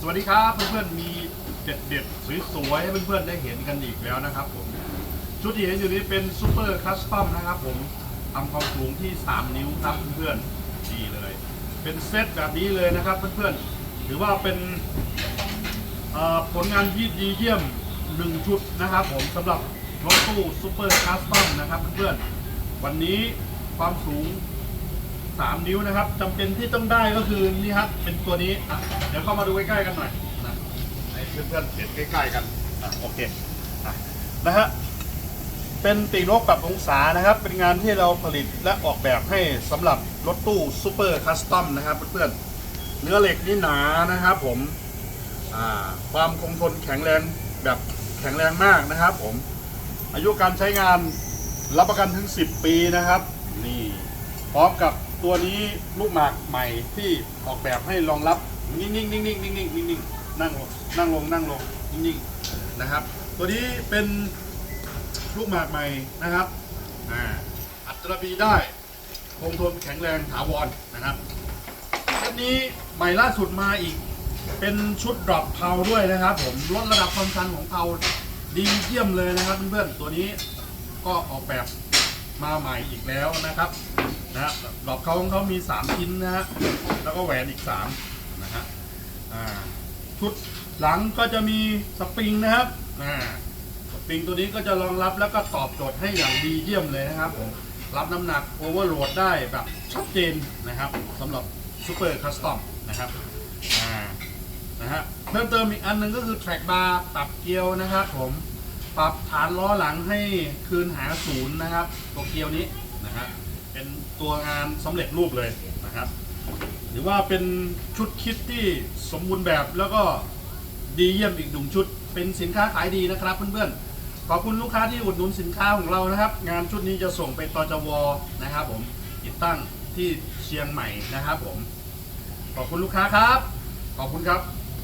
สวัสดีครับเพื่อนๆมีเด็ดเด็ดสวยๆให้เพื่อนๆได้เห็นกันอีกแล้วนะครับผมชุดที่เห็นอยู่นี้เป็นซูเปอร์คัสตอมนะครับผมทำความสูงที่ 3 นิ้วครับเพื่อนๆนี่เลย เป็นเซตแบบนี้เลยนะครับเพื่อนๆถือว่าเป็นผลงานที่ดีเยี่ยมหนึ่งชุดนะครับผมสำหรับรถตู้ซูเปอร์คัสตอมนะครับเพื่อนๆวันนี้ความสูง สามนิ้วนะครับจำเป็นที่ต้องได้ก็คือนี่ครับเป็นตัวนี้อะเดี๋ยวเข้ามาดูใกล้ๆกันหน่อยนะให้เพื่อนๆเห็นใกล้ๆกันอะโอเคอะนะฮะเป็นปีกนกปรับองศานะครับ เป็นงานที่เราผลิตและออกแบบให้สำหรับรถตู้ซูเปอร์คัสตอมนะครับเพื่อนๆเนื้อเหล็กนี่หนานะครับผมความคงทนแข็งแรงแบบแข็งแรงมากนะครับผมอายุการใช้งานรับประกันถึง 10 ปีนะครับ นี่พร้อมกับ ตัวนี้ลูกหมากใหม่ที่ออกแบบให้รองรับนิ่งๆนิ่งๆนิ่งๆนิ่งๆนิ่งๆนั่งลงนั่งลงนั่งลงนิ่งๆนะครับ ตัวนี้เป็นลูกหมากใหม่นะครับอัตราบีได้คงทนแข็งแรงถาวรนะครับอันนี้ใหม่ล่าสุดมาอีก เป็นชุดดรอปเพาด้วยนะครับ ผมลดระดับความชันของเพาดีเยี่ยมเลยนะครับเพื่อนๆตัวนี้ก็ออกแบบมาใหม่อีกแล้วนะครับ นะฮะดอกเขาของเขามี 3 ชิ้นนะฮะแล้วก็แหวนอีก 3 นะฮะอ่าชุดหลังก็จะมีสปริงนะครับอ่าสปริงตัวนี้ก็จะรองรับแล้วก็ตอบโจทย์ให้อย่างดีเยี่ยมเลยนะครับผมรับน้ำหนักโอเวอร์โหลดได้แบบชัดเจนนะครับสำหรับซูเปอร์คัสตอมนะครับอ่านะฮะเพิ่มเติมอีกอันนึงก็คือแทร็กบาร์ปรับเกลียวนะครับผมปรับฐานล้อหลังให้คืนหาศูนย์นะครับตัวเกียวนี้นะฮะ เป็นตัวงานสำเร็จรูปเลยนะครับ หรือว่าเป็นชุดคิดที่สมบูรณ์แบบแล้วก็ดีเยี่ยมอีกหนึ่งชุด เป็นสินค้าขายดีนะครับเพื่อนๆขอบคุณลูกค้าที่อุดหนุนสินค้าของเรานะครับ งานชุดนี้จะส่งไปตจวนะครับ ผมติดตั้งที่เชียงใหม่นะครับ ผมขอบคุณลูกค้าครับ ขอบคุณครับ